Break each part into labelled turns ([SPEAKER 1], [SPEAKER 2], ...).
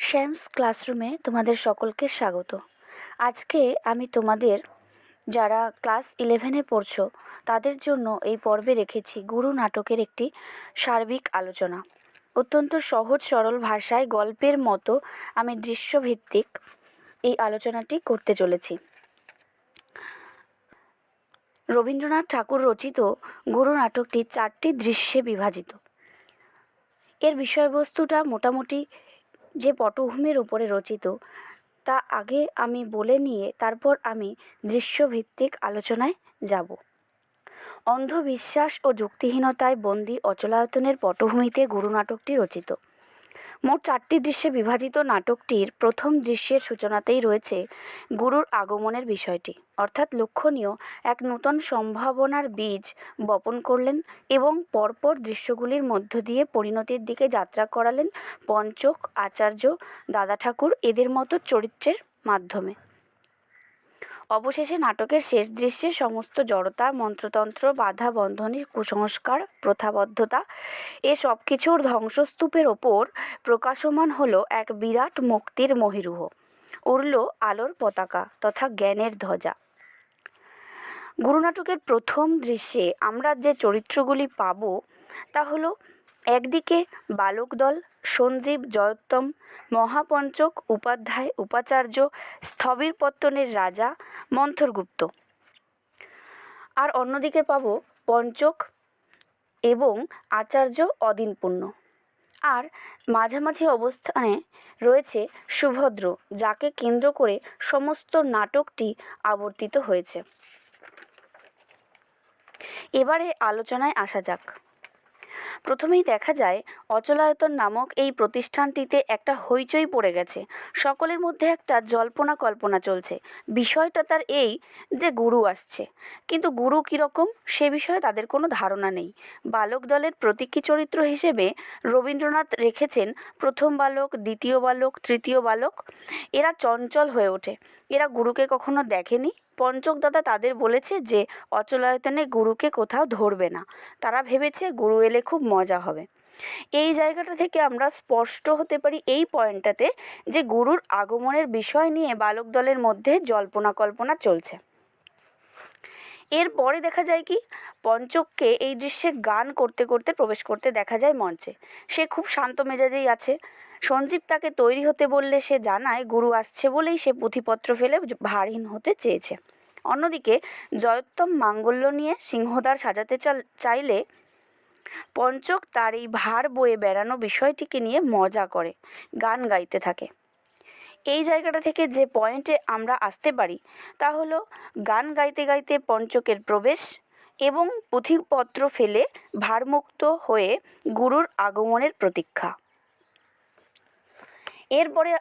[SPEAKER 1] শ্যামস ক্লাসরুমে তোমাদের সকলকে স্বাগত। আজকে আমি তোমাদের, যারা ক্লাস ইলেভেনে পড়ছো, তাদের জন্য এই পর্বে রেখেছি গুরু নাটকের একটি সার্বিক আলোচনা। অত্যন্ত সহজ সরল ভাষায় গল্পের মতো আমি দৃশ্যভিত্তিক এই আলোচনাটি করতে চলেছি। রবীন্দ্রনাথ ঠাকুর রচিত গুরু নাটকটি চারটি দৃশ্যে বিভাজিত। এর বিষয়বস্তুটা মোটামুটি যে পটভূমির উপরে রচিত, তা আগে আমি বলে নিয়ে তারপর আমি দৃশ্যভিত্তিক আলোচনায় যাব। অন্ধবিশ্বাস ও যুক্তিহীনতায় বন্দি অচলায়তনের পটভূমিতে গুরু নাটকটি রচিত। মোট চারটি দৃশ্যে বিভাজিত নাটকটির প্রথম দৃশ্যের সূচনাতেই রয়েছে গুরুর আগমনের বিষয়টি। অর্থাৎ লক্ষণীয় এক নূতন সম্ভাবনার বীজ বপন করলেন এবং পরপর দৃশ্যগুলির মধ্য দিয়ে পরিণতির দিকে যাত্রা করালেন পঞ্চক, আচার্য, দাদা ঠাকুর এদের মতো চরিত্রের মাধ্যমে। অবশেষে নাটকের শেষ দৃশ্যে সমস্ত জড়তা, মন্ত্রতন্ত্র, বাধা বন্ধনী কুসংস্কার, প্রথাবদ্ধতা, এ সব কিছুর ধ্বংসস্তূপের ওপর প্রকাশমান হলো এক বিরাট মুক্তির মহিরুহ। উড়ল আলোর পতাকা তথা জ্ঞানের ধ্বজা। গুরুনাটকের প্রথম দৃশ্যে আমরা যে চরিত্রগুলি পাব তা হলো একদিকে বালক দল, সঞ্জীব জয়োত্তম, মহাপঞ্চক উপাধ্যায়, উপাচার্য, স্থবিরপত্তনের রাজা মন্থরগুপ্ত। আর অন্যদিকে পাব পঞ্চক এবং আচার্য অদিনপূর্ণ। আর মাঝামাঝি অবস্থানে রয়েছে সুভদ্র, যাকে কেন্দ্র করে সমস্ত নাটকটি আবর্তিত হয়েছে। এবারে আলোচনায় আসা যাক। প্রথমেই দেখা যায় অচলায়তন নামক এই প্রতিষ্ঠানটিতে একটা হইচই পড়ে গেছে। সকলের মধ্যে একটা জল্পনা কল্পনা চলছে। বিষয়টা তার এই যে গুরু আসছে। কিন্তু গুরু কীরকম সে বিষয়ে তাদের কোনো ধারণা নেই। বালক দলের প্রতীকী চরিত্র হিসেবে রবীন্দ্রনাথ রেখেছেন প্রথম বালক, দ্বিতীয় বালক, তৃতীয় বালক। এরা চঞ্চল হয়ে ওঠে। এরা গুরুকে কখনো দেখেনি। পঞ্চক দাদা তাদের বলেছে যে, অচলায়তনে গুরুকে কোথাও ধরবে না। তারা ভেবেছে গুরু এলে খুব মজা হবে। এই জায়গাটা থেকে আমরা স্পষ্ট হতে পারি এই পয়েন্টটাতে যে, গুরুর আগমনের বিষয় নিয়ে বালক দলের মধ্যে জল্পনা কল্পনা চলছে। এরপরে দেখা যায় কি, পঞ্চককে এই দৃশ্যে গান করতে করতে প্রবেশ করতে দেখা যায় মঞ্চে। সে খুব শান্ত মেজাজেই আছে। সঞ্জীব তাকে তৈরি হতে বললে সে জানায়, গুরু আসছে বলেই সে পুঁথিপত্র ফেলে ভারহীন হতে চেয়েছে। অন্যদিকে জয়োত্তম মাঙ্গল্য নিয়ে সিংহদ্বার সাজাতে চাইলে পঞ্চক তার এই ভার বয়ে বেড়ানো বিষয়টিকে নিয়ে মজা করে, গান গাইতে থাকে। এই জায়গাটা থেকে যে পয়েন্টে আমরা আসতে পারি, তা হলো গান গাইতে গাইতে পঞ্চকের প্রবেশ এবং পুঁথিপত্র ফেলে ভারমুক্ত হয়ে গুরুর আগমনের প্রতীক্ষা। এরপরে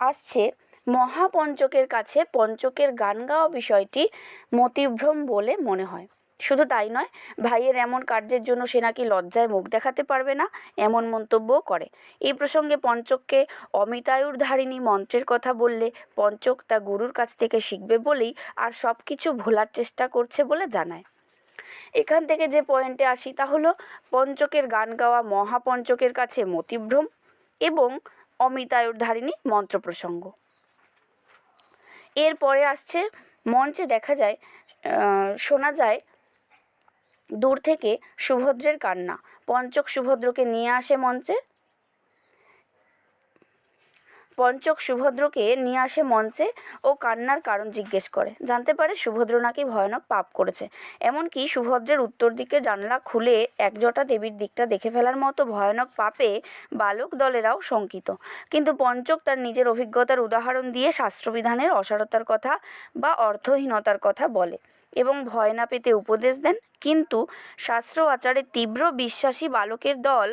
[SPEAKER 1] আসছে মহাপঞ্চকের কাছে পঞ্চকের গান গাওয়া বিষয়টি মতিভ্রম বলে মনে হয়। শুধু তাই নয়, ভাইয়ের এমন কার্যের জন্য সে নাকি লজ্জায় মুখ দেখাতে পারবে না, এমন মন্তব্যও করে। এই প্রসঙ্গে পঞ্চককে অমিতায়ুর ধারিণী মন্ত্রের কথা বললে পঞ্চক তা গুরুর কাছ থেকে শিখবে বলেই আর সব কিছু ভোলার চেষ্টা করছে বলে জানায়। এখান থেকে যে পয়েন্টে আসি তা হলো, পঞ্চকের গান গাওয়া মহাপঞ্চকের কাছে মতিভ্রম এবং অমিতায়ুর ধারিণী মন্ত্র প্রসঙ্গ। এরপরে আসছে, মঞ্চে দেখা যায় শোনা যায় দূর থেকে সুভদ্রের কান্না। পঞ্চক সুভদ্রকে নিয়ে আসে মঞ্চে। পঞ্চক সুভদ্রকে নিয়ে আসে মঞ্চে ও কান্নার কারণ জিজ্ঞেস করে। জানতে পারে সুভদ্র নাকি ভয়ানক পাপ করেছে। এমনকি সুভদ্রের উত্তর দিকে জানলা খুলে একজোটা দেবীর দিকটা দেখে ফেলার মতো ভয়ানক পাপে বালক দলেরাও শঙ্কিত। কিন্তু পঞ্চক তার নিজের অভিজ্ঞতার উদাহরণ দিয়ে শাস্ত্রবিধানের অসারতার কথা বা অর্থহীনতার কথা বলে এবং ভয় না পেতে উপদেশ দেন। কিন্তু শাস্ত্র আচারে তীব্র বিশ্বাসী বালকের দল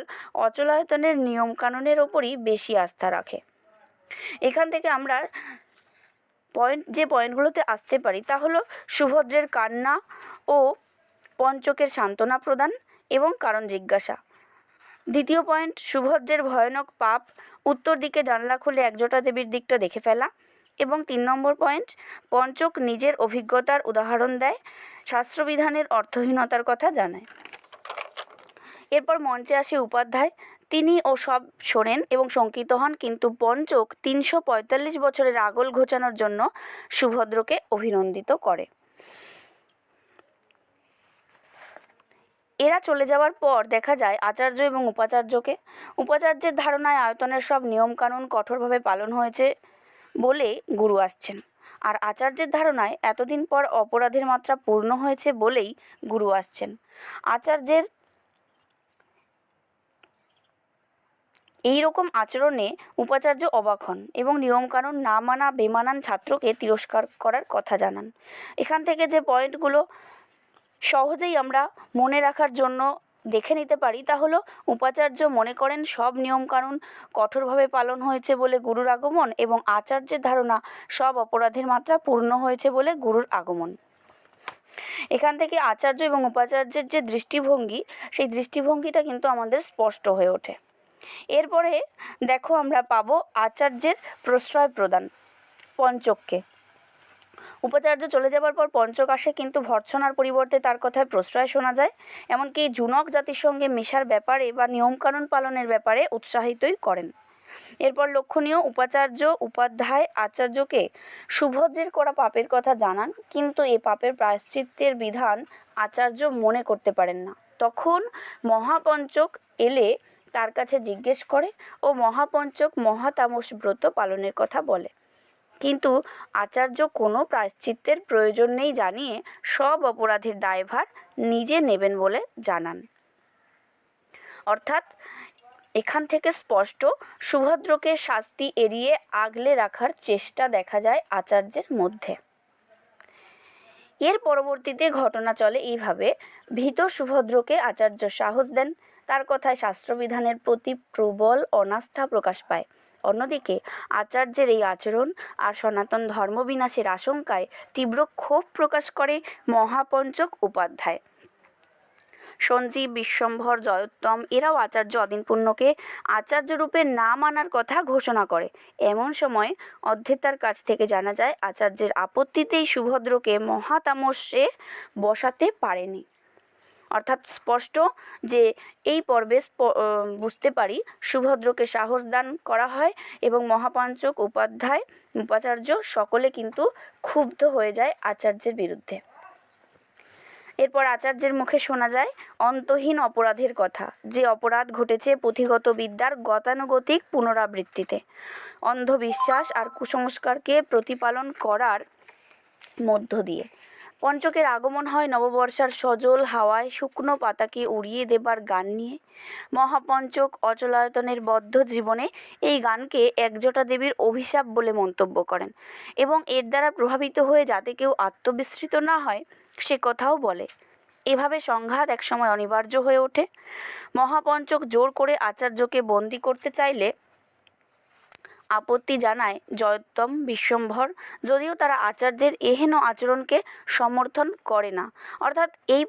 [SPEAKER 1] অচলায়তনের নিয়মকানুনের ওপরই বেশি আস্থা রাখে। এখান থেকে আমরা পয়েন্ট যে পয়েন্টগুলোতে আসতে পারি তা হলো সুভদ্রের কান্না ও পঞ্চকের সান্ত্বনা প্রদান এবং কারণ জিজ্ঞাসা। দ্বিতীয় পয়েন্ট সুভদ্রের ভয়ানক পাপ উত্তর দিকে জানলা খুলে একজোটা দেবীর দিকটা দেখে ফেলা এবং তিন নম্বর পয়েন্ট পঞ্চক নিজের অভিজ্ঞতার উদাহরণ দেয়, শাস্ত্রবিধানের অর্থহীনতার কথা জানায়। এরপর মঞ্চে আসে উপাধ্যায় তিনি ও সব শোনেন এবং শঙ্কিত হন, কিন্তু পঞ্চক তিনশো পঁয়তাল্লিশ বছরের আগল ঘোচানোর জন্য সুভদ্রকে অভিনন্দিত করে। এরা চলে যাওয়ার পর দেখা যায় আচার্য এবং উপাচার্যকে। উপাচার্যের ধারণায় আয়তনের সব নিয়মকানুন কঠোরভাবে পালন হয়েছে বলে গুরু আসছেন। আর আচার্যের ধারণায় এতদিন পর অপরাধের মাত্রা পূর্ণ হয়েছে বলেই গুরু আসছেন। আচার্যের এই রকম আচরণে উপাচার্য অবাক হন এবং নিয়মকানুন না মানা বেমানান ছাত্রকে তিরস্কার করার কথা জানান। এখান থেকে যে পয়েন্টগুলো সহজেই আমরা মনে রাখার জন্য দেখে নিতে পারি তা হলো, উপাচার্য মনে করেন সব নিয়মকানুন কঠোরভাবে পালন হয়েছে বলে গুরুর আগমন এবং আচার্যের ধারণা সব অপরাধের মাত্রা পূর্ণ হয়েছে বলে গুরুর আগমন। এখান থেকে আচার্য এবং উপাচার্যের যে দৃষ্টিভঙ্গি, সেই দৃষ্টিভঙ্গিটা কিন্তু আমাদের স্পষ্ট হয়ে ওঠে। এরপরে দেখো আমরা পাবো আচার্যের প্রশ্রয় প্রদান, পঞ্চককে। উপাচার্য চলে যাবার পর পঞ্চক আসে, কিন্তু ভর্ৎসনার পরিবর্তে তার কথায় প্রশ্রয় শোনা যায়। এমনকি জুনক জাতির সঙ্গে মেশার ব্যাপারে বা নিয়মকানুন পালনের ব্যাপারে উৎসাহিতই করেন। এরপর লক্ষণীয়, উপাচার্য, উপাধ্যায়, আচার্যকে সুভদ্রের করা পাপের কথা জানান, কিন্তু এ পাপের প্রায়শ্চিত্তের বিধান আচার্য মনে করতে পারেন না। তখন মহাপঞ্চক এলে তার কাছে জিজ্ঞেস করে ও মহাপঞ্চক মহাতামস ব্রত পালনের কথা বলে। কিন্তু আচার্য কোনো প্রায়শ্চিত্তের প্রয়োজন নেই জানিয়ে সব অপরাধের দায়ভার নিজে নেবেন বলে জানান। অর্থাৎ এখান থেকে স্পষ্ট, সুভদ্রকে শাস্তি এড়িয়ে আগলে রাখার চেষ্টা দেখা যায় আচার্যের মধ্যে। এর পরবর্তীতে ঘটনা চলে এইভাবে। ভীত সুভদ্রকে আচার্য সাহস দেন। তার কথায় শাস্ত্রবিধানের প্রতি প্রবল অনাস্থা প্রকাশ পায়। অন্যদিকে আচার্যের এই আচরণ আর সনাতন ধর্মবিনাশের আশঙ্কায় তীব্র ক্ষোভ প্রকাশ করে মহাপঞ্চক উপাধ্যায়। সঞ্জীব, বিশ্বম্ভর, জয়োত্তম এরাও আচার্য অদিনপূর্ণকে আচার্য রূপে না মানার কথা ঘোষণা করে। এমন সময় অধ্যেতার কাছ থেকে জানা যায়, আচার্যের আপত্তিতেই সুভদ্রকে মহাতামস্যে বসাতে পারেনি। অর্থাৎ স্পষ্ট যে এই পর্বে বুঝতে পারি সুভদ্রকে সাহস দান করা হয় এবং মহাপাঞ্চক উপাধ্যায়, উপাচার্য সকলে কিন্তু ক্ষুব্ধ হয়ে যায় আচার্যের বিরুদ্ধে। এরপর আচার্যের মুখে শোনা যায় অন্তহীন অপরাধের কথা, যে অপরাধ ঘটেছে পুঁথিগত বিদ্যার গতানুগতিক পুনরাবৃত্তিতে। অন্ধবিশ্বাস আর কুসংস্কারকে প্রতিপালন করার মধ্য দিয়ে। পঞ্চকের আগমন হয় নববর্ষার সজল হাওয়ায় শুকনো পাতাকে উড়িয়ে দেবার গান নিয়ে। মহাপঞ্চক অচলায়তনের বদ্ধ জীবনে এই গানকে একজোটা দেবীর অভিশাপ বলে মন্তব্য করেন এবং এর দ্বারা প্রভাবিত হয়ে যাতে কেউ আত্মবিস্মৃত না হয়, সে কথাও বলে। এভাবে সংঘাত একসময় অনিবার্য হয়ে ওঠে। মহাপঞ্চক জোর করে আচার্যকে বন্দি করতে চাইলে আপত্তি জানায় জয়োত্তম বিশ্বম্ভর। যদিও তারা আচার্যের এহেন আচরণকে সমর্থন করে না। অর্থাৎ এই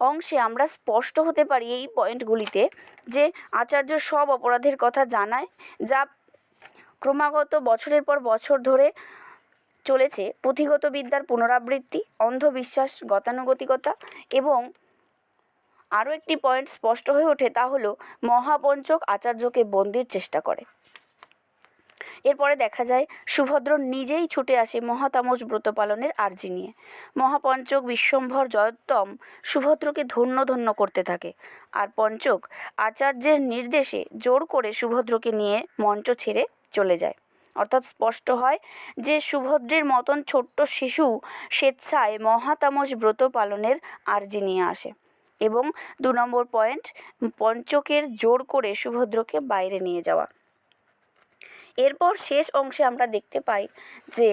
[SPEAKER 1] অংশে আমরা স্পষ্ট হতে পারি এই পয়েন্টগুলিতে যে আচার্য সব অপরাধের কথা জানায়, যা ক্রমাগত বছরের পর বছর ধরে চলেছে। পুঁথিগত বিদ্যার পুনরাবৃত্তি, অন্ধবিশ্বাস, গতানুগতিকতা এবং আরও একটি পয়েন্ট স্পষ্ট হয়ে ওঠে তা হলো মহাপঞ্চক আচার্যকে বন্দির চেষ্টা করে। এরপরে দেখা যায় সুভদ্র নিজেই ছুটে আসে মহাতামস ব্রত পালনের আর্জি নিয়ে। মহাপঞ্চক বিশ্বম্ভর জয়োত্তম সুভদ্রকে ধন্য ধন্য করতে থাকে। আর পঞ্চক আচার্যের নির্দেশে জোর করে সুভদ্রকে নিয়ে মঞ্চ ছেড়ে চলে যায়। অর্থাৎ স্পষ্ট হয় যে সুভদ্রের মতন ছোট্ট শিশু স্বেচ্ছায় মহাতামস ব্রত পালনের আর্জি নিয়ে আসে এবং দু নম্বর পয়েন্ট, পঞ্চকের জোর করে সুভদ্রকে বাইরে নিয়ে যাওয়া। এরপর শেষ অংশে আমরা দেখতে পাই যে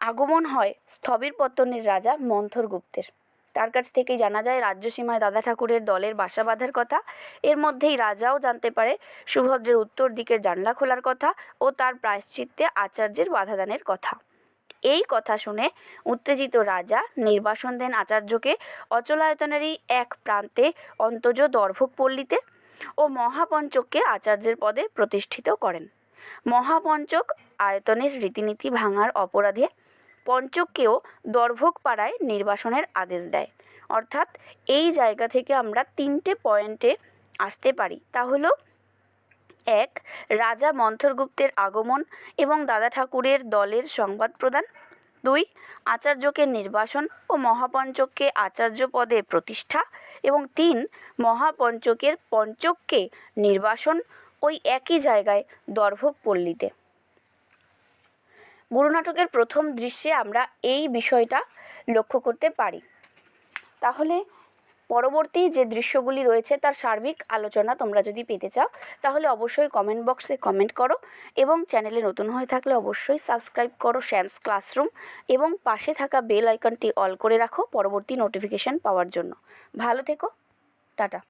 [SPEAKER 1] আগমন হয় স্থবির পত্তনের রাজা মন্থর গুপ্তের। তার কাছ থেকেই জানা যায় রাজ্যসীমায় দাদা ঠাকুরের দলের বাসা বাঁধার কথা। এর মধ্যেই রাজাও জানতে পারে সুভদ্রের উত্তর দিকের জানলা খোলার কথা ও তার প্রায়শ্চিত্তে আচার্যের বাধাদানের কথা। এই কথা শুনে উত্তেজিত রাজা নির্বাসন দেন আচার্যকে। অচলায়তনেরই এক প্রান্তে অন্তজ দর্ভক পল্লীতে ও মহাপঞ্চককে আচার্যের পদে প্রতিষ্ঠিত করেন। মহাপঞ্চক আয়তনের রীতিনীতি ভাঙার অপরাধে পঞ্চককেও দর্ভক পাড়ায় নির্বাসনের আদেশ দেয়। অর্থাৎ এই জায়গা থেকে আমরা তিনটে পয়েন্টে আসতে পারি। তা হলো, এক, রাজা মন্থরগুপ্তের আগমন এবং দাদা ঠাকুরের দলের সংবাদ প্রদান। দুই, আচার্যকে নির্বাসন ও মহাপঞ্চককে আচার্য পদে প্রতিষ্ঠা এবং তিন, মহাপঞ্চকের পঞ্চককে নির্বাসন ওই একই জায়গায় দর্ভক পল্লীতে। গুরুনাটকের প্রথম দৃশ্যে আমরা এই বিষয়টা লক্ষ্য করতে পারি। তাহলে পরবর্তী যে দৃশ্যগুলি রয়েছে তার সার্বিক আলোচনা তোমরা যদি পেতে চাও, তাহলে অবশ্যই কমেন্ট বক্সে কমেন্ট করো এবং চ্যানেলে নতুন হয়ে থাকলে অবশ্যই সাবস্ক্রাইব করো শ্যামস ক্লাসরুম এবং পাশে থাকা বেল আইকনটি অল করে রাখো পরবর্তী নোটিফিকেশান পাওয়ার জন্য। ভালো থেকো, টাটা।